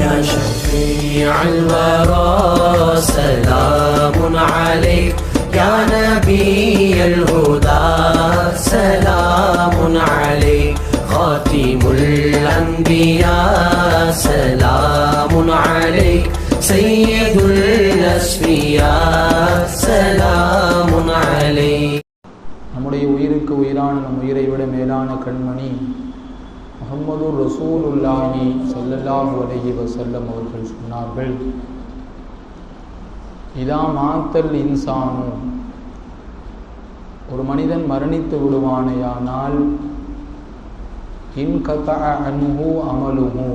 يا شفيع الورى سلام عليك يا نبي الهدى سلام عليك خاتم الأنبياء سلام عليك سيد الأسفياء سلام عليك நம்முடைய உயிருக்கு உயிரான நம் உயிரை விட மேலான கண்மணி முகமது ரசூலுல்லாஹி ஸல்லல்லாஹு அலைஹி வசல்லம் அவர்கள் சொன்னார்கள் இதா மாத்தல் இன்சானு ஒரு மனிதன் மரணித்து விடுவானேயானால் இன் அன்ஹு அமலுஹு.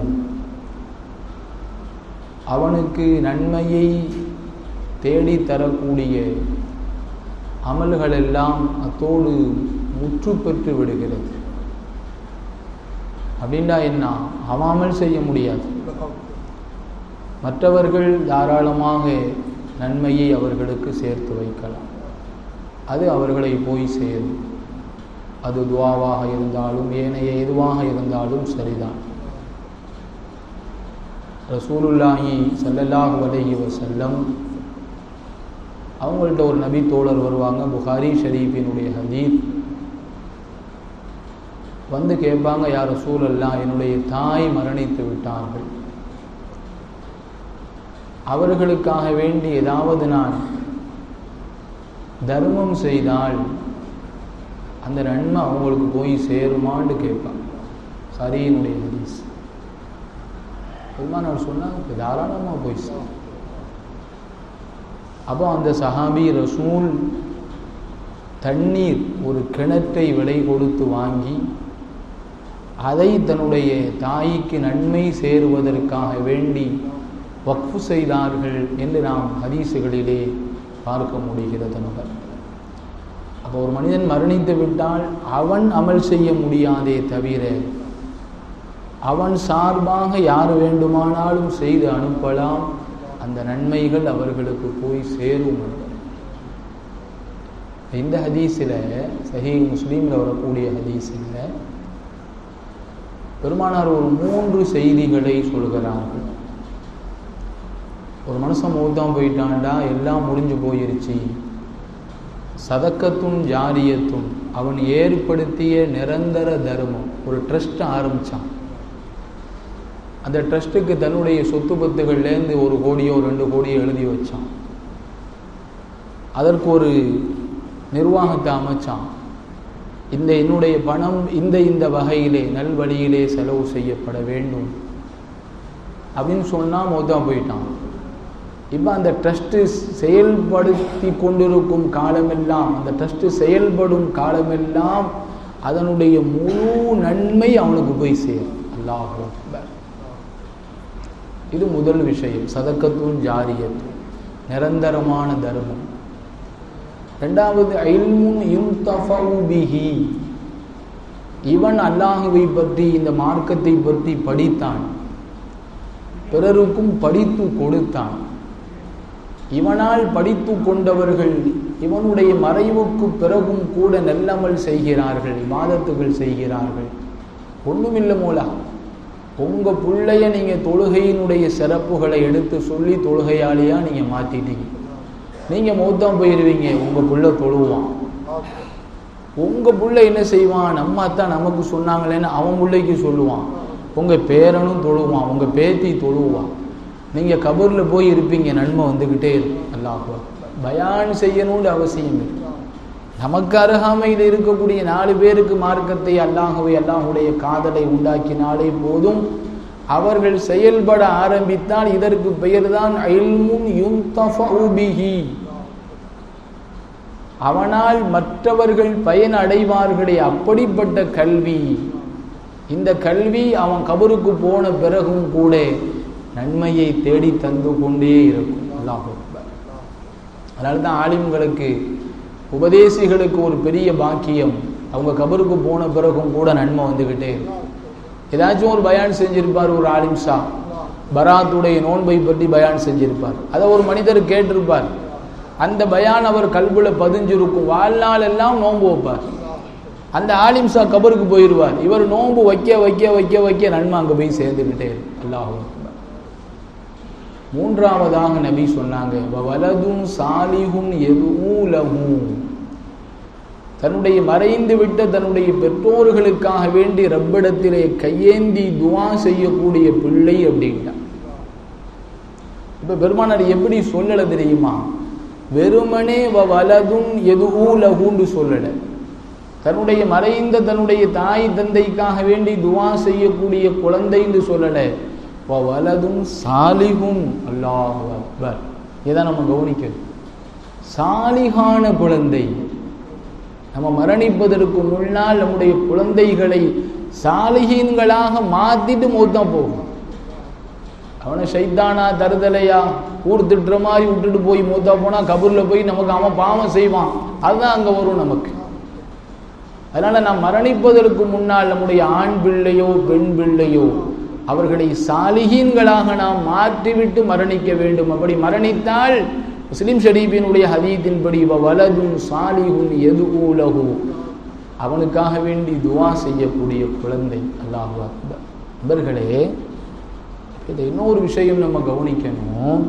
அவனுக்கு நன்மையை தேடி தரக்கூடிய அமல்கள் எல்லாம் அத்தோடு முற்று பெற்று விடுகிறது. அப்படின்னா என்ன? அவாமல் செய்ய முடியாது. மற்றவர்கள் தாராளமாக நன்மையை அவர்களுக்கு சேர்த்து வைக்கலாம். அது அவர்களை போய் சேரும். அது துவாவாக இருந்தாலும் ஏனைய எதுவாக இருந்தாலும் சரிதான். ரசூலுல்லாஹி ஸல்லல்லாஹு அலைஹி செல்லம் அவங்கள்ட்ட ஒரு நபி தோழர் வருவாங்க புகாரி ஷரீஃபினுடைய ஹதீப் வந்து கேட்பாங்க யார் சூழல்லாம் என்னுடைய தாய் மரணித்து விட்டார்கள். அவர்களுக்காக வேண்டி ஏதாவது நான் தர்மம் செய்தால் அந்த நன்மை அவங்களுக்கு போய் சேருமான்னு கேட்பாங்க சரியினுடைய ஹதீஸ். பெருமானார் சொன்னாங்க தாராளமாக போய் சேரும் அப்போ அந்த சஹாபி ரசூல் தண்ணீர் ஒரு கிணற்றை விலை கொடுத்து வாங்கி அதை தன்னுடைய தாய்க்கு நன்மை சேருவதற்காக வேண்டி வக்ஃபு செய்தார்கள் என்று நாம் ஹதீசுகளிலே பார்க்க முடிகிறது நபர். அப்போ ஒரு மனிதன் மரணித்து விட்டால் அவன் அமல் செய்ய முடியாதே தவிர அவன் சார்பாக யார் வேண்டுமானாலும் செய்து அனுப்பலாம். அந்த நன்மைகள் அவர்களுக்கு போய் சேரும் இந்த ஹதீஸில் சஹி முஸ்லீமில் வரக்கூடிய ஹதீஸில் பெருமானார் ஒரு மூன்று செய்திகளை சொல்கிறார்கள் ஒரு மனுஷன் மூத்தான் போயிட்டான்டா எல்லாம் முடிஞ்சு போயிருச்சு. சதக்கத்தும் ஜாரியத்தும் அவன் ஏற்படுத்திய நிரந்தர தர்மம். ஒரு ட்ரஸ்ட் ஆரம்பித்தான் அந்த ட்ரஸ்ட்டுக்கு தன்னுடைய சொத்து பத்துகள்லேருந்து ஒரு கோடியோ ரெண்டு கோடியோ எழுதி வச்சான். அதற்கு ஒரு நிர்வாகத்தை அமைச்சான். இந்த என்னுடைய பணம் இந்த இந்த வகையிலே நல்வழியிலே செலவு செய்யப்பட வேண்டும். அப்படின்னு சொன்னால் மொத்தம் போயிட்டான். இப்போ அந்த ட்ரஸ்ட்டு செயல்படுத்தி கொண்டிருக்கும் காலமெல்லாம் அந்த ட்ரஸ்ட்டு செயல்படும் காலமெல்லாம் அதனுடைய முழு நன்மை அவனுக்கு போய் சேரும். அல்லாஹ் அக்பர். இது முதல் விஷயம். சதக்கத்தும் ஜாரியத்தும் நிரந்தரமான தர்மம். ரெண்டாவது ஐல்முன் யுன்தஃபவு பிஹி. இவன் அல்லாஹுவை பற்றி இந்த மார்க்கத்தை பற்றி படித்தான். பிறருக்கும் படித்து கொடுத்தான். இவனால் படித்து கொண்டவர்கள் இவனுடைய மறைவுக்கு பிறகும் கூட நல்லமல் செய்கிறார்கள் இமாதத்துகள் செய்கிறார்கள். ஒன்றுமில்லை மூலா. உங்கள் பிள்ளைய நீங்கள் தொழுகையினுடைய சிறப்புகளை எடுத்து சொல்லி தொழுகையாளியாக நீங்கள் மாற்றிட்டீங்க நீங்கள் மூத்தம் போயிடுவீங்க உங்கள் புள்ள தொழுவான். உங்கள் புள்ள என்ன செய்வான்? நம்ம தான் நமக்கு சொன்னாங்களேன்னு அவன் பிள்ளைக்கு சொல்லுவான். உங்கள் பேரனும் தொழுவான் உங்கள் பேத்தி தொழுவான். நீங்கள் கபூரில் போய் இருப்பீங்க நன்மை வந்துக்கிட்டே இருக்கும் அல்லாஹ் பயான் செய்யணும்னு அவசியம் இல்லை. நமக்கு அருகாமையில் இருக்கக்கூடிய நாலு பேருக்கு மார்க்கத்தை அல்லாஹவை அல்லாஹுடைய காதலை உண்டாக்கினாலே போதும். அவர்கள் செயல்பட ஆரம்பித்தால் இதற்கு பெயர்தான் ஐல்முன் யுன்தஃபஉ அவனால் மற்றவர்கள் பயன் அடைவார்களே அப்படிப்பட்ட கல்வி. இந்த கல்வி அவன் கபருக்கு போன பிறகும் கூட நன்மையை தேடி தந்து கொண்டே இருக்கும். அல்லாஹ் அதனால தான் ஆலிம்களுக்கு உபதேசிகளுக்கு ஒரு பெரிய பாக்கியம் அவங்க கபருக்கு போன பிறகும் கூட நன்மை வந்துக்கிட்டே இருக்கும். ஏதாச்சும் ஒரு பயான் செஞ்சிருப்பார் ஒரு ஆலிம் ஷா. பராத்துடைய நோன்பை பற்றி பயான் செஞ்சிருப்பார். அதை ஒரு மனிதர் கேட்டிருப்பார். அந்த பயான் அவர் கல்வில பதிஞ்சிருக்கும். வாழ்நாள் எல்லாம் நோன்பு வைப்பார். அந்த ஆலிம்சா கபருக்கு போயிடுவார் இவர் நோன்பு வைக்க வைக்க வைக்க வைக்க நன்மை அங்கே போய் சேர்ந்துக்கிட்டே அல்லாஹும் மூன்றாவதாக நபி சொன்னாங்க வலதும் சாலிகும் எதுவும் தன்னுடைய மறைந்து விட்ட தன்னுடைய பெற்றோர்களுக்காக வேண்டி ரப்பிடத்திலே கையேந்தி துவா செய்யக்கூடிய பிள்ளை அப்படின்ட்டான். இப்ப பெருமானார் எப்படி சொல்லல தெரியுமா? வெறுமனே வலதும் எதுவும் லகுண்டு சொல்லல. தன்னுடைய மறைந்த தன்னுடைய தாய் தந்தைக்காக வேண்டி துவா செய்யக்கூடிய குழந்தைன்னு சொல்லல. வலதும் சாலிகும் அல்லாஹ் அக்பர். இதை நம்ம கவனிக்கணும். சாலிகான குழந்தை. நம்ம மரணிப்பதற்கு முன்னால் நம்முடைய குழந்தைகளை சாலிகீன்களாக மாத்திட்டு மொத்தம் போகும். அவனை சைத்தானா தருதலையா? ஊர் திட்டுற மாதிரி விட்டுட்டு போய் மூத்தா போனா கபூர்ல போய் நமக்கு அவன் பாவம் செய்வான். அதுதான் அங்க வரும் நமக்கு. அதனால நாம் மரணிப்பதற்கு முன்னால் நம்முடைய ஆண் பிள்ளையோ பெண் பிள்ளையோ அவர்களை சாலிகீன்களாக நாம் மாற்றிவிட்டு மரணிக்க வேண்டும். அப்படி மரணித்தால் முஸ்லிம் ஷரீஃபினுடைய ஹதீத்தின்படி வலதும் சாலிகும் எது ஊலகு அவனுக்காக வேண்டி துவா செய்யக்கூடிய குழந்தை. அல்லாஹு அக்பர். நண்பர்களே இதை இன்னொரு விஷயம் நம்ம கவனிக்கணும்.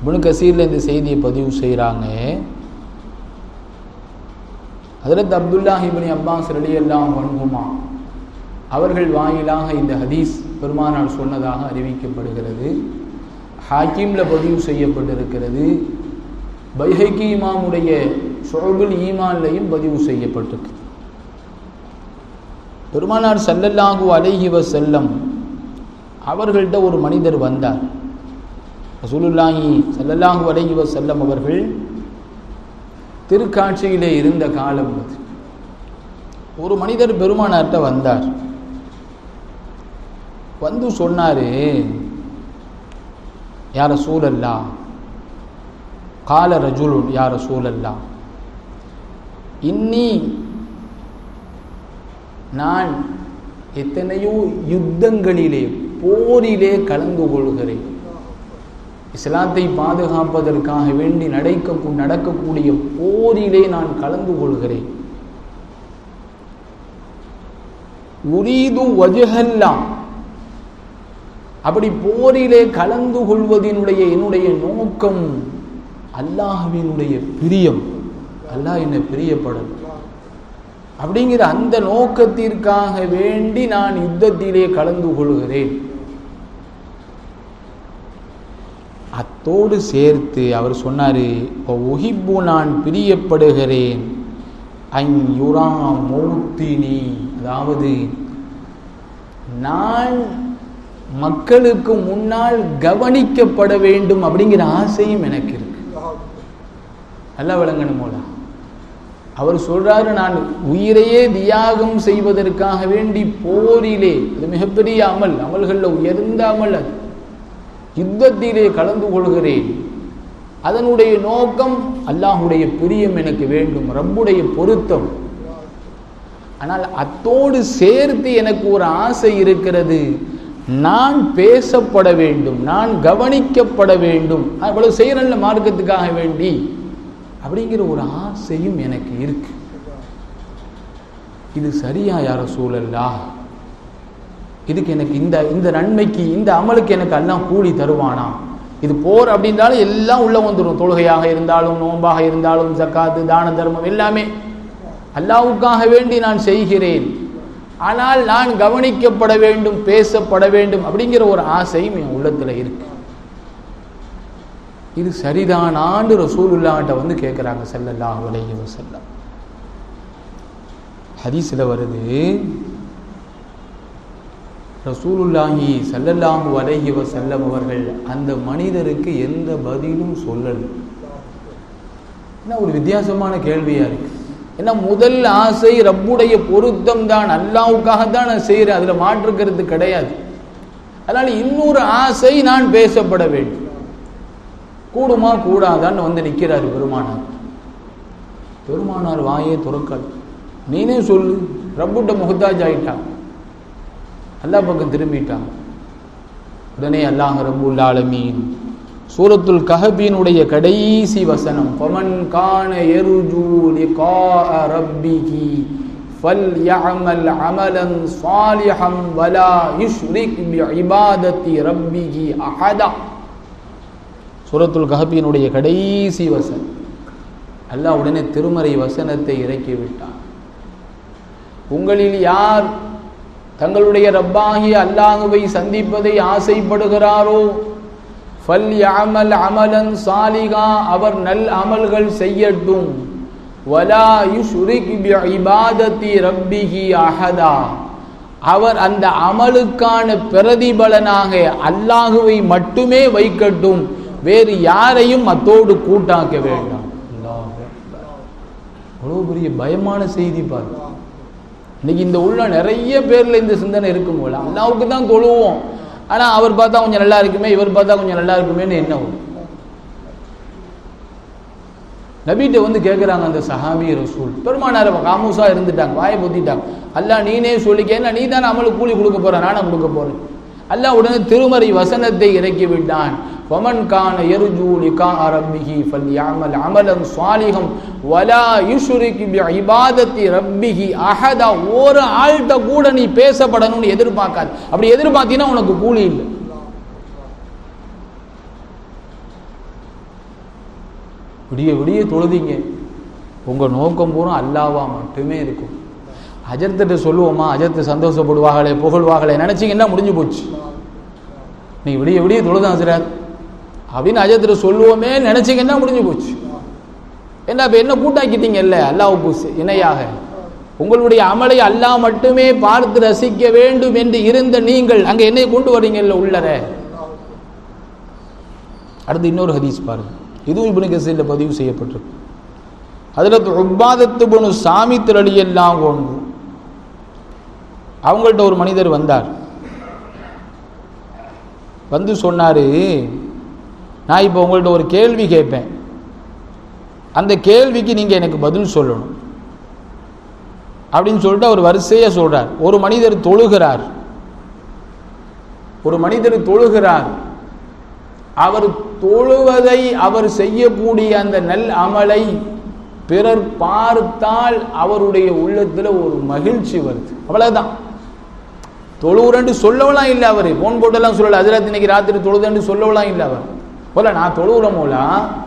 இப்னு கசீரில் இந்த செய்தியை பதிவு செய்கிறாங்க அதில் அப்துல்லா இப்னி அப்பாஸ் எல்லாம் அன்ஹுமா அவர்கள் வாயிலாக இந்த ஹதீஸ் பெருமானார் சொன்னதாக அறிவிக்கப்படுகிறது. ஹாக்கிமில் பதிவு செய்யப்பட்டிருக்கிறது. பைஹக்கி இமாமுடைய ஷொபுல் ஈமான்லையும் பதிவு செய்யப்பட்டிருக்கு. பெருமானார் சல்லல்லாஹு அலைஹி செல்லம் அவர்கள்ட்ட ஒரு மனிதர் வந்தார். ரசூலுல்லாஹி சல்லல்லாஹு அலைஹி செல்லம் அவர்கள் திருக்காட்சியிலே இருந்த காலம் அது. ஒரு மனிதர் பெருமானார்கிட்ட வந்தார். வந்து சொன்னார் யார சூழல்லா கால ரஜுல் யார சூழல்லா இன்னி நான் எத்தனையோ யுத்தங்களிலே போரிலே கலந்து கொள்கிறேன். இஸ்லாத்தை பாதுகாப்பதற்காக வேண்டி நடக்க நடக்கக்கூடிய போரிலே நான் கலந்து கொள்கிறேன். உரீது வஜுஹல்லாம் அப்படி போரிலே கலந்து கொள்வதனுடைய என்னுடைய நோக்கம் அல்லாஹ்வினுடைய பிரியம். அல்லாஹ் என்னை பிரியப்படும் அப்படிங்கிற அந்த நோக்கத்திற்காக வேண்டி நான் யுத்தத்திலே கலந்து கொள்கிறேன். அத்தோடு சேர்த்து அவர் சொன்னார் ஒஹிப்பு நான் பிரியப்படுகிறேன். ஐயுரா மௌத்தினி அதாவது நான் மக்களுக்கு முன்னால் கவனிக்கப்பட வேண்டும் அப்படிங்கிற ஆசையும் எனக்கு இருக்கு. நல்லா விளங்கணும் போல. அவர் சொல்றாரு நான் உயிரையே தியாகம் செய்வதற்காக வேண்டி போரிலே. அது மிகப்பெரிய அமல் அமல்களில் உயர்ந்த அமல் அது. யுத்தத்திலே கலந்து கொள்கிறேன். அதனுடைய நோக்கம் அல்லாஹுடைய பிரியம் எனக்கு வேண்டும் ரப்புடைய பொருத்தம். ஆனால் அத்தோடு சேர்த்து எனக்கு ஒரு ஆசை இருக்கிறது. நான் பேசப்பட வேண்டும் நான் கவனிக்கப்பட வேண்டும். அவ்வளவு செய்யறல்ல மார்க்கத்துக்காக வேண்டி. அப்படிங்கிற ஒரு ஆசையும் எனக்கு இருக்கு. இது சரியா யார சூழல்லா இதுக்கு எனக்கு இந்த இந்த நன்மைக்கு இந்த அமலுக்கு எனக்கு எல்லாம் கூலி தருவானா? இது போர் அப்படின்றாலும் எல்லாம் உள்ள வந்துடும் தொழுகையாக இருந்தாலும் நோன்பாக இருந்தாலும் ஜக்காத்து தான தர்மம் எல்லாமே. அல்லாவுக்காக வேண்டி நான் செய்கிறேன். ஆனால் நான் கவனிக்கப்பட வேண்டும் பேசப்பட வேண்டும் அப்படிங்கிற ஒரு ஆசையும் என் உள்ளத்துல இருக்கு. இது சரிதானான்னு ரசூலுல்லாட்ட வந்து கேட்குறாங்க செல்லல்லாஹு அலைஹி வஸல்லம். ஹதீஸில் வருது ரசூலுல்லாஹி சல்லல்லாஹு அலைஹி செல்லம் அவர்கள் அந்த மனிதருக்கு எந்த பதிலும் சொல்லல. என்ன ஒரு வித்தியாசமான கேள்வியா இருக்கு. ஏன்னா முதல் ஆசை ரப்புடைய பொருத்தம் தான் அல்லாவுக்காக தான் நான் செய்கிறேன் அதில் மாற்றுக்கிறது கிடையாது. அதனால இன்னொரு ஆசை நான் பேசப்பட வேண்டும். கூடுமா கூடாதான்னு வந்து நிற்கிறார் பெருமானார். பெருமானார் வாயே துறக்காது நீனே சொல்லு ரப்புட்ட முகத்தாஜ் ஆகிட்டான் அல்லா பக்கம் திரும்பிட்டான். உடனே அல்லாஹ் ரபுல் ஆலமீன். சூரத்துல் கஹபீனுடைய கடைசி வசனம் பமன் கான எருஜு லிகா ரப்பிகி ஃபல் யஅமல் அமலன் சாலிஹம் வலா யுஷ்ரிக் பி இபாதத்தி ரப்பிகி அஹதா. சூரத்துல் கஹபீனுடைய கடைசி வசனம். அல்லாஹ் உடனே திருமறை வசனத்தை இறக்கி விட்டான். உங்களில் யார் தங்களுடைய ரப்பாகிய அல்லாஹுவை சந்திப்பதை ஆசைப்படுகிறாரோ? ஃபல் யாமல் அமலன் சாலிகா அவர் நல் அமல்கள் செய்யட்டும். வலா யுஷ்ரிக் பி இபாதத்தி ரப்பிஹி அஹதா. அவர் அந்த அமலுக்கான பிரதிபலனாக அல்லாஹுவை மட்டுமே வைக்கட்டும். வேறு யாரையும் அத்தோடு கூட்டாக்க வேண்டாம். அவ்வளோ பெரிய பயமான செய்தி பார்த்தோம் இன்னைக்கு இந்த உள்ள நிறைய பேர்ல இந்த சிந்தனை இருக்கும் போல. அல்லாவுக்கு தான் தொழுவோம். ஆனா அவர் பார்த்தா கொஞ்சம் நல்லா இருக்குமே இவர் பார்த்தா கொஞ்சம் நல்லா இருக்குமேன்னு என்ன வரும் நபிட்ட வந்து கேட்குறாங்க அந்த சஹாபி ரசூல். பெருமானார் காமூசா இருந்துட்டாங்க வாயை பொத்திட்டாங்க. அல்லாஹ் நீனே சொல்லிக்க நீ தானே அமலுக்கு கூலி கொடுக்க போற நானும் கொடுக்க போறேன். அல்லாஹ் உடனே திருமறை வசனத்தை இறக்கி விட்டான். வமன் கான எருஜூ லிகா ரப்பிஹி ஃபல்யஅமல் அமலன் சாலிஹம் வலா யுஷ்ரிக் பி இபாதத்தி ரப்பிஹி அஹதா. ஒரு ஆள்கிட்ட கூட நீ பேசப்படணும்னு எதிர்பார்க்காது. அப்படி எதிர்பார்த்தீங்கன்னா உனக்கு கூலி இல்லை. விடிய விடிய தொழுதிங்க. உங்க நோக்கம் பூரா அல்லாவா மட்டுமே இருக்கும். அஜர்த்திட்ட சொல்லுவோமா அஜர்த்து சந்தோஷப்படுவாங்களே புகழ்வாங்களே நினைச்சீங்கன்னா முடிஞ்சு போச்சு. நீ விடிய விடிய தொழுதான் சிறாது அப்படின்னு அஜர்த்திட்ட சொல்லுவோமே நினைச்சீங்கன்னா முடிஞ்சு போச்சு? என்ன இப்போ என்ன கூட்டாக்கிட்டீங்கல்ல அல்லாவுக்கு சி- இணையாக உங்களுடைய அமலை அல்லாஹ் மட்டுமே பார்த்து ரசிக்க வேண்டும் என்று இருந்த நீங்கள் அங்கே என்னை கொண்டு வர்றீங்கல்ல உள்ளர? அடுத்து இன்னொரு ஹதீஸ் பாருங்க. இதுவும் இப்னு கசீரில் பதிவு செய்யப்பட்டிருக்கு. அதில் உபாதத்து புனு சாமி திரளி எல்லாம் கொண்டு அவங்கள்ட்ட ஒரு மனிதர் வந்தார். வந்து சொன்னார் நான் இப்போ உங்கள்ட்ட ஒரு கேள்வி கேட்பேன். அந்த கேள்விக்கு நீங்கள் எனக்கு பதில் சொல்லணும். அப்படின்னு சொல்லிட்டு அவர் வரிசையாக சொல்கிறார் ஒரு மனிதர் தொழுகிறார். ஒரு மனிதர் தொழுகிறார். அவர் தொழுவதை அவர் செய்யக்கூடிய அந்த நல் அமலை பிறர் பார்த்தால் அவருடைய உள்ளத்தில் ஒரு மகிழ்ச்சி வருது. அவ்வளவுதான். தொழுவுரண்டு சொல்லவலாம் இல்லை அவர். போன் போட்டெல்லாம் சொல்லலை. அதில் இன்னைக்கு ராத்திரி தொழுதுன்னு சொல்லவெல்லாம் இல்லை அவர். போல நான் தொழுவுற மூலம்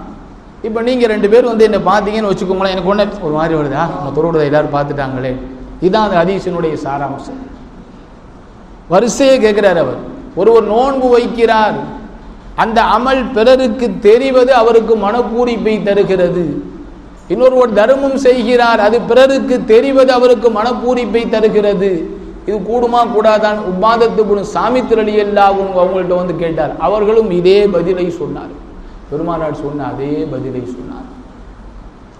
இப்போ நீங்க ரெண்டு பேர் வந்து என்னை பார்த்தீங்கன்னு வச்சுக்கோங்களேன் எனக்கு ஒன்று ஒரு மாதிரி வருதா. நம்ம தொழுவுறதை எல்லாரும் பார்த்துட்டாங்களே. இதுதான் அந்த ஹதீஸினுடைய சாராம்சம். வரிசையை கேட்கிறார் அவர். ஒருவர் நோன்பு வைக்கிறார். அந்த அமல் பிறருக்கு தெரிவது அவருக்கு மனப்பூரிப்பை தருகிறது. இன்னொருவர் தர்மம் செய்கிறார். அது பிறருக்கு தெரிவது அவருக்கு மனப்பூரிப்பை தருகிறது. இது கூடுமா கூடாதான்? உபாதத்து குணம் சாமி திரளி அவங்கள்ட்ட வந்து கேட்டார். அவர்களும் இதே பதிலை சொன்னார். பெருமானார் சொன்ன அதே பதிலை சொன்னார்.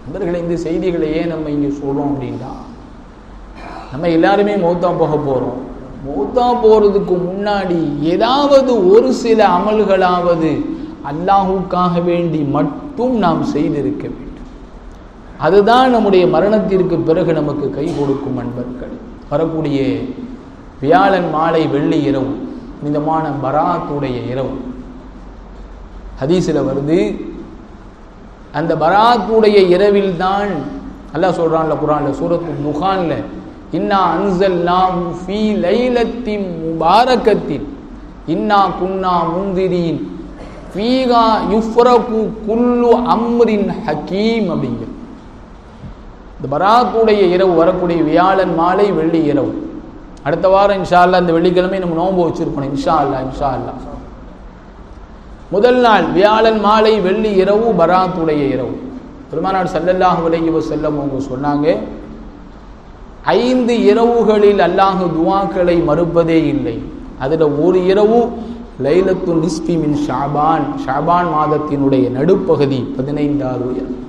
நண்பர்களை இந்த செய்திகளை ஏன் நம்ம இங்கே சொல்கிறோம் அப்படின்னா நம்ம எல்லாருமே மௌத்தா போக போகிறோம் மௌத்தா போகிறதுக்கு முன்னாடி ஏதாவது ஒரு சில அமல்களாவது அல்லாஹுக்காக வேண்டி மட்டும் நாம் செய்திருக்க வேண்டும். அதுதான் நம்முடைய மரணத்திற்கு பிறகு நமக்கு கை கொடுக்கும் அன்பர்கள் வரக்கூடிய வியாழன் மாலை வெள்ளி இரவு புனிதமான பராத்துடைய இரவு. ஹதீஸில் வருது அந்த பராத்துடைய இரவில் தான் அல்லாஹ் சொல்றான்ல குரான்ல சூரத்து முகான்ல இன்னா அன்சல்நாஹு ஃபீ லைலத்தின் முபாரக்கத்தின் இன்னா குன்னா முந்திரின் ஃபீகா யுஃப்ரகு குல்லு அம்ரின் ஹக்கீம் அப்படிங்கிற இந்த பராத்துடைய இரவு வரக்கூடிய வியாழன் மாலை வெள்ளி இரவு. அடுத்த வாரம் இன்ஷா அல்லா இந்த வெள்ளிக்கிழமை நம்ம நோன்பு வச்சிருக்கணும். இன்ஷா அல்லாஹ் இன்ஷா அல்லாஹ் முதல் நாள் வியாழன் மாலை வெள்ளி இரவு பராத்துடைய இரவு. பெருமானார் ஸல்லல்லாஹு அலைஹி செல்லம் அவங்க சொன்னாங்க ஐந்து இரவுகளில் அல்லாஹ் துவாக்களை மறுப்பதே இல்லை. அதில் ஒரு இரவு லைலத்து நிஸ்பி மின் ஷாபான் ஷாபான் மாதத்தினுடைய நடுப்பகுதி பதினைந்தாவது இரவு.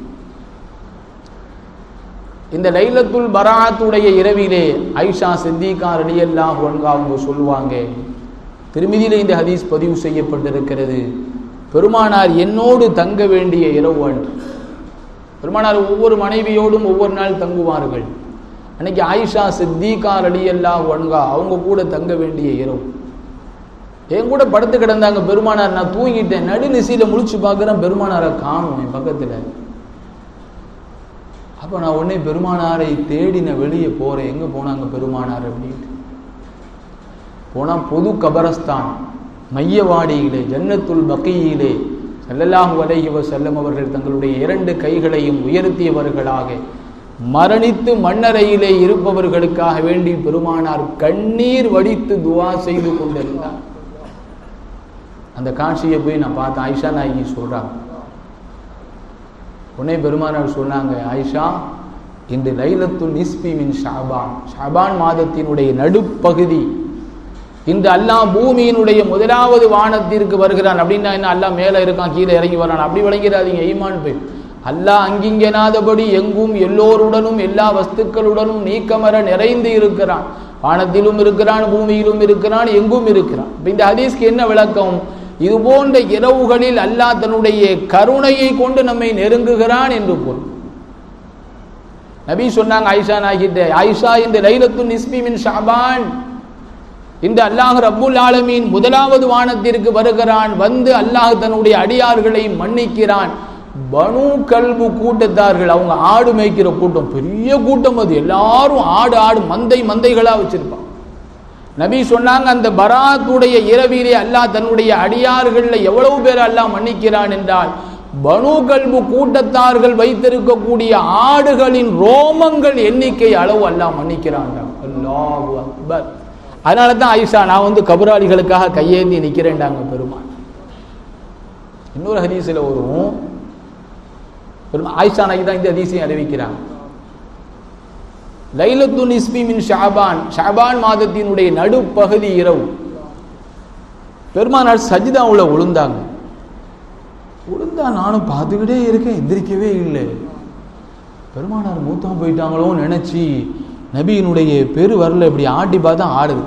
இந்த லைலத்துல் பராத்துடைய இரவிலே ஐஷா சித்திகா ரலியல்லாஹு அன்ஹா அவங்க சொல்லுவாங்க. திருமிதியிலே இந்த ஹதீஸ் பதிவு செய்யப்பட்டிருக்கிறது. பெருமானார் என்னோடு தங்க வேண்டிய இரவு அன்று. பெருமானார் ஒவ்வொரு மனைவியோடும் ஒவ்வொரு நாள் தங்குவார்கள். அன்னைக்கு ஆயிஷா சித்திகா ரலியல்லாஹு அன்ஹா அவங்க கூட தங்க வேண்டிய இரவு. என் கூட படுத்து கிடந்தாங்க பெருமானார். நான் தூங்கிட்டேன். நடுநிசையில முழிச்சு பார்க்குறேன் பெருமானாரை காணும் என் பக்கத்தில். அப்போ நான் உடனே பெருமானாரை தேடி நான் வெளியே போகிறேன் எங்க போனாங்க பெருமானார் அப்படின்ட்டு. போனால் பொது கபரஸ்தான் மையவாடியிலே ஜன்னத்துல் பக்கையிலே ஸல்லல்லாஹு அலைஹி செல்லும் அவர்கள் தங்களுடைய இரண்டு கைகளையும் உயர்த்தியவர்களாக மரணித்து மண்ணறையிலே இருப்பவர்களுக்காக வேண்டி பெருமானார் கண்ணீர் வடித்து துவா செய்து கொண்டிருந்தார். அந்த காட்சியை போய் நான் பார்த்தேன். ஆயிஷா நாயகி சொல்றாங்க உடனே பெருமானார் சொன்னாங்க ஆயிஷா இன்று லைலத்து நிஸ்பி மின் ஷாபான். ஷாபான் மாதத்தினுடைய நடுப்பகுதி. இன்று அல்லாஹ் பூமியினுடைய முதலாவது வானத்திற்கு வருகிறான். அப்படின்னா என்ன? அல்லாஹ் மேலே இருக்கான் கீழே இறங்கி வரான். அப்படி விளங்கிறாதீங்க ஈமான் போய். அல்லாஹ் அங்கிங்கெனாதபடி எங்கும் எல்லோருடனும் எல்லா வஸ்துக்களுடனும் நீக்கமர நிறைந்து இருக்கிறான். வானத்திலும் இருக்கிறான் பூமியிலும் இருக்கிறான் எங்கும் இருக்கிறான். இப்போ இந்த ஹதீஸ்க்கு என்ன விளக்கம்? இது போன்ற இரவுகளில் அல்லாஹ் தன்னுடைய கருணையை கொண்டு நம்மை நெருங்குகிறான் என்று பொருள். நபி சொன்னாங்க ஆயிஷா நாகிட்ட ஆயிஷா இந்த லைலத்து நிஸ்மிமின் ஷாபான். இந்த அல்லாஹ் ரபுல் ஆலமீன் முதலாவது வானத்திற்கு வருகிறான் வந்து அல்லாஹ் தன்னுடைய அடியார்களை மன்னிக்கிறான். பனு கல்பு கூட்டத்தார்கள் அவங்க ஆடு மேய்க்கிற கூட்டம் பெரிய கூட்டம் அது. எல்லாரும் ஆடு ஆடு மந்தை மந்தைகளா வச்சிருப்பான் நபி சொன்னாங்க அந்த பராத்துடைய இரவிலே அல்லாஹ் தன்னுடைய அடியார்களில் எவ்வளவு பேர் அல்லாஹ் மன்னிக்கிறான் என்றால் பனு கல்பு கூட்டத்தார்கள் வைத்திருக்கக்கூடிய ஆடுகளின் ரோமங்கள் எண்ணிக்கை அளவு அல்லாஹ் மன்னிக்கிறான். அக்பர். அதனால தான் ஆயிஷா நான் வந்து கபராளிகளுக்காக கையேந்தி நிற்கிறேன்டாங்க பெருமான் இன்னொரு ஹதீஸில் வரும். பெருமா ஆயிஷா நாய்க்கு தான் இந்த ஹதீஸையும் அறிவிக்கிறாங்க. லைலத்து நிஸ்பி மின் ஷாபான் ஷாபான் மாதத்தினுடைய நடுப்பகுதி இரவு. பெருமானார் சஜிதாவுல விழுந்தாங்க விழுந்தா நானும் பார்த்துக்கிட்டே இருக்கேன் எந்திரிக்கவே இல்லை. பெருமானார் மூத்தம் போயிட்டாங்களோன்னு நினச்சி நபியினுடைய பெரு வரல இப்படி ஆட்டி பார்த்தா ஆடுது.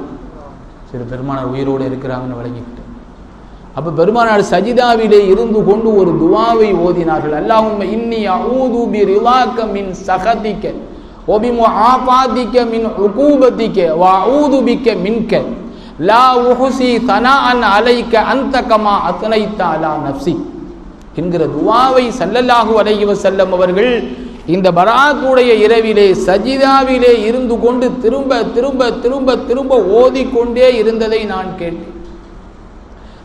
சரி பெருமானார் உயிரோடு இருக்கிறாங்கன்னு விளங்கிக்கிட்டு. அப்போ பெருமானார் சஜிதாவிலே இருந்து கொண்டு ஒரு துவாவை ஓதினார்கள். அல்லாஹ் இன்னி அஊது பி ரிலாக்க மின் சகதிக்க. ஒபி முஆபாதிக்க மின் உகூபதிக்க வ அஊது பிக்க மின்க லா உஹுசி தனாஅன் அலைக்க அந்த கமா அத்னைத்த அலா நஃப்சி என்கிற துவாவை சல்லல்லாஹு அலைஹி வஸல்லம் அவர்கள் இந்த பராத்துடைய இரவிலே சஜிதாவிலே இருந்து கொண்டு திரும்ப திரும்ப திரும்ப திரும்ப ஓதிக்கொண்டே இருந்ததை நான் கேட்டேன்.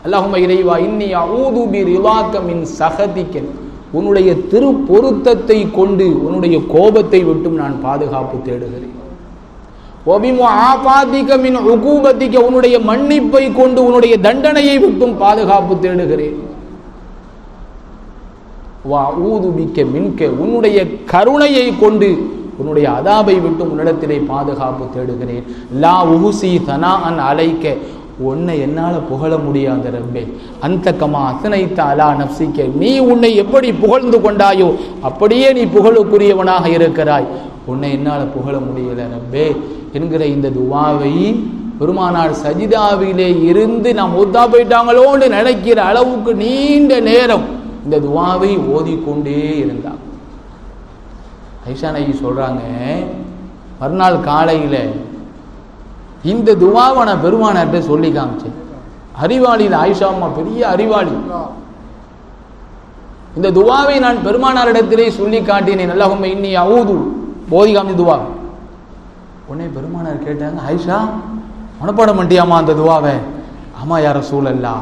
அல்லாஹும இறைவா இன்னி அஊது பி ரிலாக்க மின் சகதிக்க உன்னுடைய திரு பொருத்தத்தை கொண்டு உன்னுடைய கோபத்தை விட்டும் நான் பாதுகாப்பு தேடுகிறேன். மின் உன்னுடைய மன்னிப்பை கொண்டு உன்னுடைய தண்டனையை விட்டும் பாதுகாப்பு தேடுகிறேன். வா ஊதுபிக்க மின்க உன்னுடைய கருணையை கொண்டு உன்னுடைய அதாபை விட்டு உன்னிடத்திலே பாதுகாப்பு தேடுகிறேன். லா உஹுசி தனா அன் அலைக்க உன்னை என்னால் புகழ முடியாத ரப்பே. அந்த கமா அசனைத்த அலா நப்சிக்க. நீ உன்னை எப்படி புகழ்ந்து கொண்டாயோ அப்படியே நீ புகழுக்குரியவனாக இருக்கிறாய். உன்னை என்னால் புகழ முடியல ரப்பே. என்கிற இந்த துவாவை பெருமானார் சஜிதாவிலே இருந்து நாம் ஒத்தா போயிட்டாங்களோன்னு நினைக்கிற அளவுக்கு நீண்ட நேரம் இந்த துவாவை ஓதிக்கொண்டே இருந்தாங்க ஐஷா நகி சொல்றாங்க மறுநாள் காலையில் இந்த துவாவை நான் பெருமானார்கிட்ட சொல்லி காமிச்சேன் அறிவாளியில் ஆயிஷா அம்மா பெரிய அறிவாளி. இந்த துவாவை நான் பெருமானாரிடத்திலே சொல்லி காட்டினேன். உண்மை இன்னி அவுது. போதி காமி துவா. உடனே பெருமானார் கேட்டாங்க ஆயிஷா மனப்பாடம் பண்ணிட்டியாமா அந்த துவாவை? ஆமா யார சூழல்லா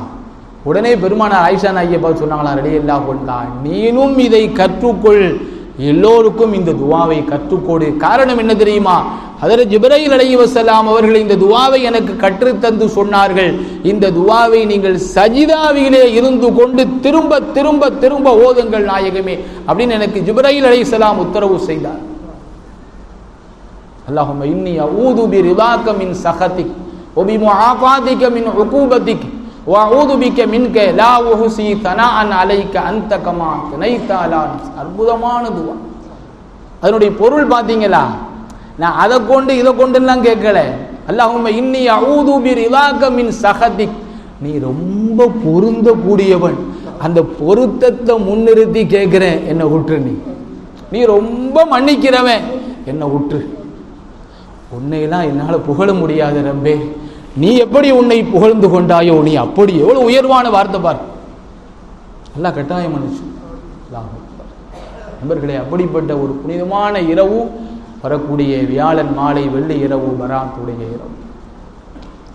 உடனே பெருமானார் ஆயிஷா நாய்யை பார்த்து சொன்னாங்களா ரெடி இல்லா கொண்டா நீனும் இதை கற்றுக்கொள். எல்லோருக்கும் இந்த துவாவை கற்றுக்கொடு. காரணம் என்ன தெரியுமா? அதர் ஜிப்ரையில் அலி வசலாம் அவர்கள் இந்த துவாவை எனக்கு கற்றுத்தந்து சொன்னார்கள். இந்த துவாவை நீங்கள் சஜிதாவிலே இருந்து கொண்டு திரும்ப திரும்ப திரும்ப ஓதுங்கள் நாயகமே அப்படின்னு எனக்கு ஜிப்ரையில் அலி சலாம் உத்தரவு செய்தார். அல்லாஹும்ம இன்னி ஊது பி ரிதாக்க மின் சகதிக் ஒபி முஆபாதிக மின் உகூபதிக் வஅஊது பிக மின்க லா உஹ்சி தனாஅன் அலைக்க அந்த கமா தனைத அற்புதமான துவா. அதனுடைய பொருள் பார்த்தீங்களா? நான் அதை கொண்டு இதை கொண்டுலாம் கேட்கல. அல்லாஹும்ம இன்னி அவுதூபிர் இலாக்க மின் சகதிக் நீ ரொம்ப பொருந்தக்கூடியவன் அந்த பொருத்தத்தை முன்னிறுத்தி கேட்குறேன். என்னை உற்று நீ. நீ ரொம்ப மன்னிக்கிறவன். என்னை உற்று. உன்னையெல்லாம் என்னால் புகழ முடியாது ரப்பே. நீ எப்படி உன்னை புகழ்ந்து கொண்டாயோ நீ அப்படி எவ்வளோ உயர்வான வார்த்தை பார். எல்லாம் கட்டாயம் மன்னிச்சு. நண்பர்களே அப்படிப்பட்ட ஒரு புனிதமான இரவு வரக்கூடிய வியாழன் மாலை வெள்ளி இரவு பராத்துடைய இரவு.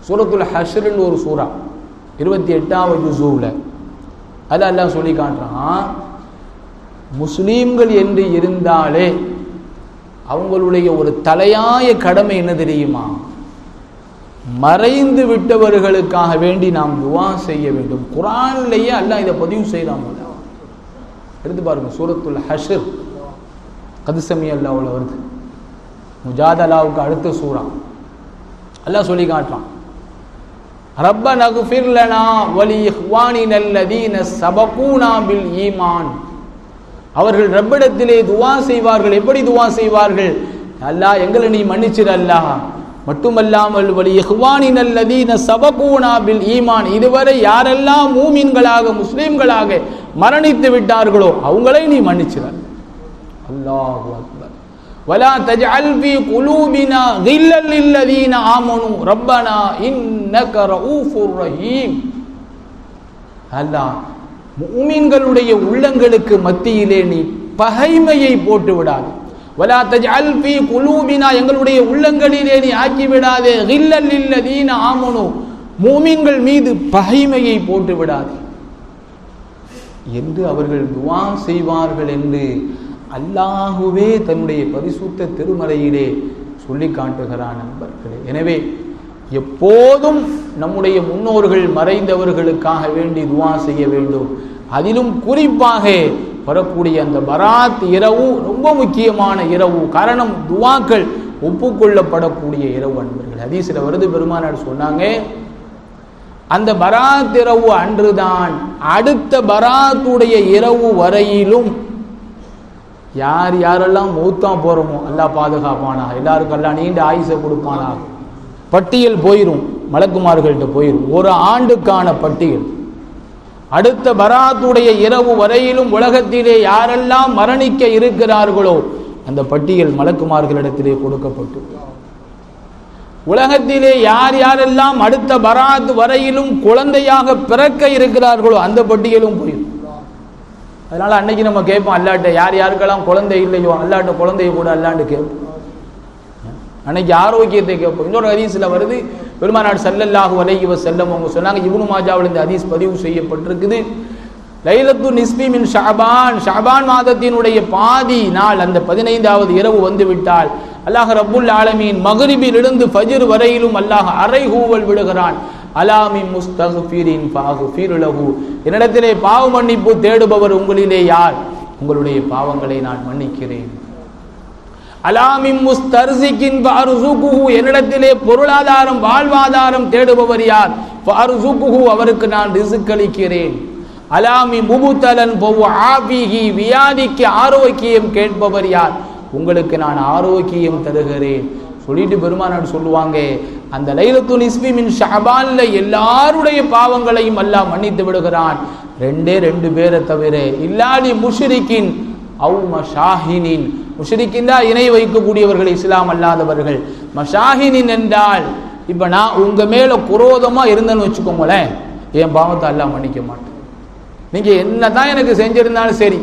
சூரத்துல் ஹஷருன்னு ஒரு சூறா. இருபத்தி எட்டாவது ஜூவில் அதை எல்லாம் சொல்லி காட்டுறான் முஸ்லீம்கள் என்று இருந்தாலே அவங்களுடைய ஒரு தலையாய கடமை என்ன தெரியுமா? மறைந்து விட்டவர்களுக்காக வேண்டி நாம் துவா செய்ய வேண்டும். குரான்லேயே அல்லாஹ் இதை பதிவு செய்யலாம் எடுத்து பாருங்க சூரத்துல் ஹஷர். கதுசமி அவ்வளோ வருது. முஜாதலாவுக்கு அடுத்த சூறா. அல்லாஹ் சொல்லி காட்டுறான். ரப்ப நகுஃபிர் லனா வலி இஹ்வானி நல்லதீன சபகூனா பில் ஈமான். அவர்கள் ரப்பிடத்திலே துவா செய்வார்கள். எப்படி துவா செய்வார்கள்? அல்லாஹ் எங்களை நீ மன்னிச்சிரு அல்லாஹ். மட்டுமல்லாமல் வலி இஹ்வானி நல்லதீன சபகூனா பில் ஈமான். இதுவரை யாரெல்லாம் மூமின்களாக முஸ்லீம்களாக மரணித்து விட்டார்களோ அவங்களை நீ மன்னிச்சிரு. அல்லாஹ் ولا تجعل في قلوبنا غلا للذين آمنوا ربنا إنك رؤوف رحيم அல்லாஹ் மூமின்களுடைய உள்ளங்களுக்கு மத்தியிலே நீ பகைமையை போட்டு விடாது வலா தஜ்அல் ஃபீ குலூபினா எங்களுடைய உள்ளங்களிலே நீ ஆக்கி விடாதே கில்லல் லில்லதீன ஆமனு மூமின்கள் மீது பகைமையை போட்டு விடாதே என்று அவர்கள் துவா செய்வார்கள் என்று அல்லாஹுவே தன்னுடைய பரிசுத்த திருமலையிலே சொல்லி காட்டுகிறான் நண்பர்களே. எனவே எப்போதும் நம்முடைய முன்னோர்கள் மறைந்தவர்களுக்காக வேண்டி துவா செய்ய வேண்டும். அதிலும் குறிப்பாக வரக்கூடிய அந்த பராத் இரவு ரொம்ப முக்கியமான இரவு காரணம் துவாக்கள் ஒப்புக்கொள்ளப்படக்கூடிய இரவு அன்பர்கள். ஹதீஸில் வருது பெருமானார் சொன்னாங்க அந்த பராத் இரவு அன்றுதான் அடுத்த பராத்துடைய இரவு வரையிலும் யார் யாரெல்லாம் மௌத்தா போறோமோ அல்லா பாதுகாப்பானா எல்லாருக்கும் எல்லாம் நீண்ட ஆயுசை கொடுப்பானா பட்டியல் போயிடும் மலக்குமார்கள்ட்ட போயிரும். ஒரு ஆண்டுக்கான பட்டியல். அடுத்த பராத்துடைய இரவு வரையிலும் உலகத்திலே யாரெல்லாம் மரணிக்க இருக்கிறார்களோ அந்த பட்டியல் மலக்குமார்களிடத்திலே கொடுக்கப்பட்டு. உலகத்திலே யார் யாரெல்லாம் அடுத்த பராத் வரையிலும் குழந்தையாக பிறக்க இருக்கிறார்களோ அந்த பட்டியலும் போயிடும் அதனால அன்னைக்கு நம்ம கேட்போம் அல்லாட்ட யார் யாருக்கெல்லாம் குழந்தை இல்லையோ அல்லாட்ட குழந்தைய கூட அல்லாண்டு கேட்போம். அன்னைக்கு ஆரோக்கியத்தை கேட்போம். இன்னொரு ஹதீஸ்ல வருது பெருமாநாடு சல்லல்லாஹு அலைஹி செல்லம் அவங்க சொன்னாங்க இவனு மாஜாவில் இந்த ஹதீஸ் பதிவு செய்யப்பட்டிருக்குது. லைலத்து நிஸ்பிமின் ஷாபான் ஷாபான் மாதத்தினுடைய பாதி நாள் அந்த பதினைந்தாவது இரவு வந்து விட்டால் அல்லாஹ் ரபுல் ஆலமீன் மகரிபில் இருந்து ஃபஜ்ர் வரையிலும் அல்லாஹ் அரை ஹூவல் விடுகிறான். அலாமி முஸ்தகுஃபீரின் ஃபாகுஃபீர் லஹு. என்னிடத்திலே பாவ மன்னிப்பு தேடுபவர் உங்களிலே யார்? உங்களுடைய பாவங்களை நான் மன்னிக்கிறேன். அலாமின் முஸ்தர்சிக்கின் ஃபாருசுகுஹு என்னிடத்திலே பொருளாதாரம் வாழ்வாதாரம் தேடுபவர் யார்? ஃபாருசுகுஹு அவருக்கு நான் ரிசுக்களிக்கிறேன் அலாமி முபுத்தலன் பொவ் ஆபிகி வியாதிக்கு ஆரோக்கியம் கேட்பவர் யார்? உங்களுக்கு நான் ஆரோக்கியம் தருகிறேன். சொல்லிட்டு பெருமானார் சொல்லுவாங்க அந்த லைலத்துல் நிஸ்பி மின் ஷஹபான்ல எல்லாருடைய பாவங்களையும் அல்லாஹ் மன்னித்து விடுகிறான். ரெண்டே ரெண்டு பேரை தவிர இல்லாடி முஷ்ரிக்கின் அவு மஷாஹினின் முஷ்ரிக்கின் தான் இணை வைக்கக்கூடியவர்கள் இஸ்லாம் அல்லாதவர்கள். மஷாஹினின் என்றால் இப்போ நான் உங்கள் மேலே குரோதமாக இருந்தேன்னு வச்சுக்கோங்களேன் என் பாவத்தை அல்லாஹ் மன்னிக்க மாட்டேன். நீங்கள் என்ன தான் எனக்கு செஞ்சிருந்தாலும் சரி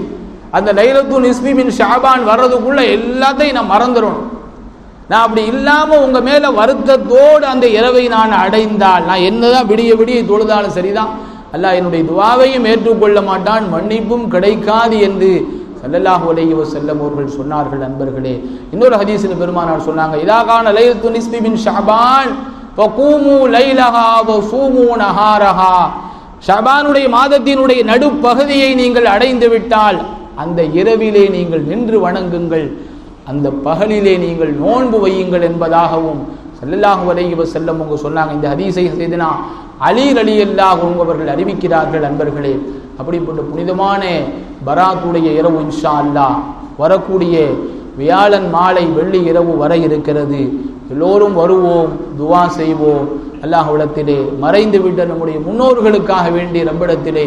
அந்த லைலத்துல் இஸ்மி மின் ஷாபான் வர்றதுக்குள்ளே எல்லாத்தையும் நான் மறந்துடணும் நான் அப்படி இல்லாமல் உங்கள் மேலே வருத்தத்தோடு அந்த இரவை நான் அடைந்தால் நான் என்னதான் விடிய விடிய தொழுதாலும் சரிதான். அல்லாஹ் என்னுடைய துவாவையும் ஏற்றுக்கொள்ள மாட்டான் மன்னிப்பும் கிடைக்காது என்று சல்லல்லாஹு அலைஹி வஸல்லம் அவர்கள் சொன்னார்கள் நண்பர்களே. இன்னொரு ஹதீஸில் பெருமானார் சொன்னாங்க இதாகான லைலத்து நிஸ்பி மின் ஷாபான் ஃபகூமு லைலஹா வசூமு நஹாரஹா. ஷபானுடைய மாதத்தினுடைய நடுப்பகுதியை நீங்கள் அடைந்து விட்டால் அந்த இரவிலே நீங்கள் நின்று வணங்குங்கள். அந்த பகலிலே நீங்கள் நோன்பு வையுங்கள் என்பதாகவும் ஸல்லல்லாஹு அலைஹி செல்லம் அவங்க சொன்னாங்க. இந்த ஹதீஸை செய்தனா அலி அலி அல்லாஹ் அவர்கள் அறிவிக்கிறார்கள் அன்பர்களே. அப்படிப்பட்ட புனிதமான பராத்துடைய இரவு இன்ஷா அல்லாஹ் வரக்கூடிய வியாழன் மாலை வெள்ளி இரவு வர இருக்கிறது. எல்லோரும் வருவோம் துவா செய்வோம். அல்லாஹ்விடத்திலே மறைந்து விட்ட நம்முடைய முன்னோர்களுக்காக வேண்டிய ரப்பிடத்திலே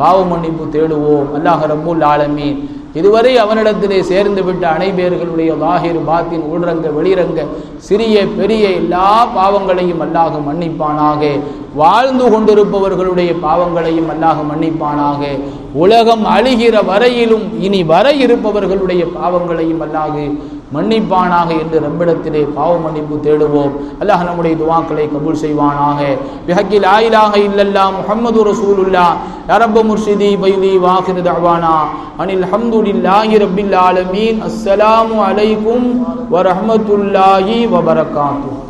பாவ மன்னிப்பு தேடுவோம். அல்லாஹ் ரப்புல் ஆலமீன். இதுவரை அவனிடத்திலே சேர்ந்து விட்ட அனைபேர்களுடைய லாகிர் பாத்தின் உள்ரங்க வெளிரங்க சிறிய பெரிய எல்லா பாவங்களையும் அல்லாஹ் மன்னிப்பானாக. வாழ்ந்து கொண்டிருப்பவர்களுடைய பாவங்களையும் அல்லாஹ் மன்னிப்பானாக. உலகம் அழிகிற வரையிலும் இனி வர இருப்பவர்களுடைய பாவங்களையும் அல்லாஹ் மன்னிப்பானாக என்று ரப்பிடத்திலே பாவ மன்னிப்பு தேடுவோம். அல்லாஹ் நம்முடைய துவாக்களை கபூல் செய்வானாக. பிஹக்கில் ஆயிலாக இல்லல்லா முஹம்மது ரசூலுல்லா யரப்ப முர்ஷிதி பைதி வாஹிர் தவானா அனில் ஹம்துலில்லாஹி ரப்பில் ஆலமீன். அஸ்ஸலாமு அலைக்கும் வரஹமத்துல்லாஹி வபரகாத்துஹு